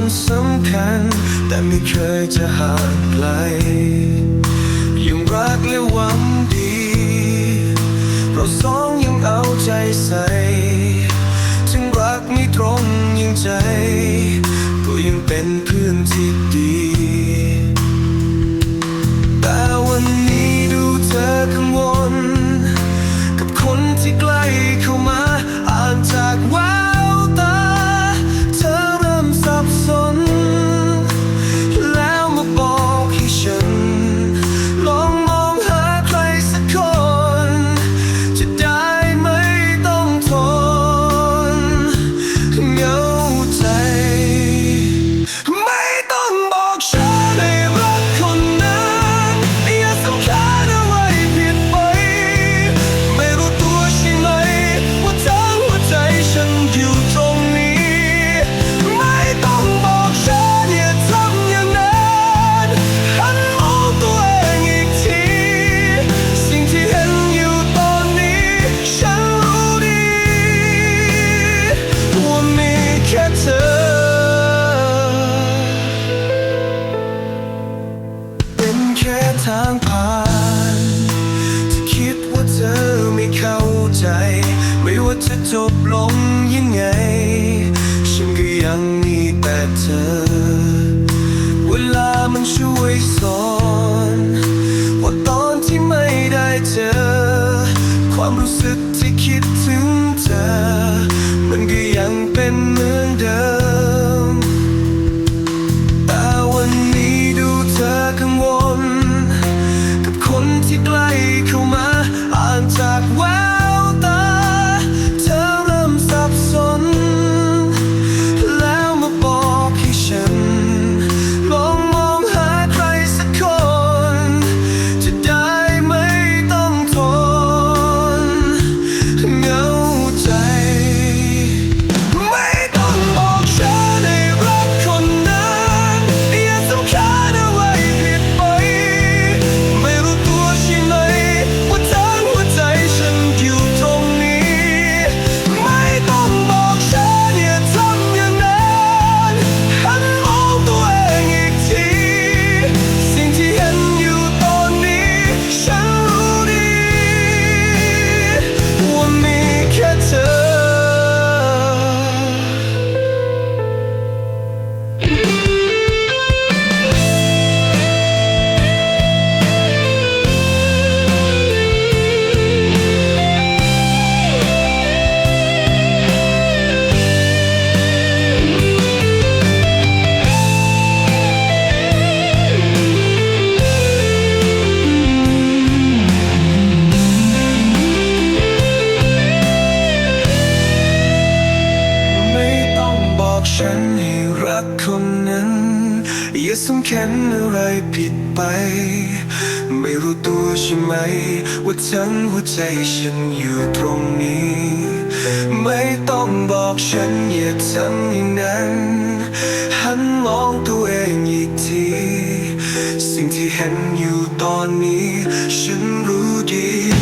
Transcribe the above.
คนสำคัญ แต่ไม่เคยจะห่างไกลยังรักและหวังดี เราสองยังเอาใจใส่ถึงรักไม่ตรงยังใจ ก็ยังเป็นเพื่อนที่ดีแต่วันนี้ดูเธอกังวล กับคนที่ใกล้เข้ามาอ่านจากแวว ค่ทางผ่านที่คิดว่าเธอไม่เข้าใจ ไม่ว่าจะจบลงยังไง ฉันก็ยังมีแต่เธอ เวลามันช่วยสอนว่าตอนที่ไม่ได้เจอ ความรู้สึกที่คิดถึงเธอ มันก็ สำคัญอะไรผิดไป ไม่รู้ตัวใช่ไหม ว่าทั้งหัวใจฉันอยู่ตรงนี้ ไม่ต้องบอกฉันอย่าทำอย่างนั้น หันมองตัวเองอีกที สิ่งที่เห็นอยู่ตอนนี้ ฉันรู้ดี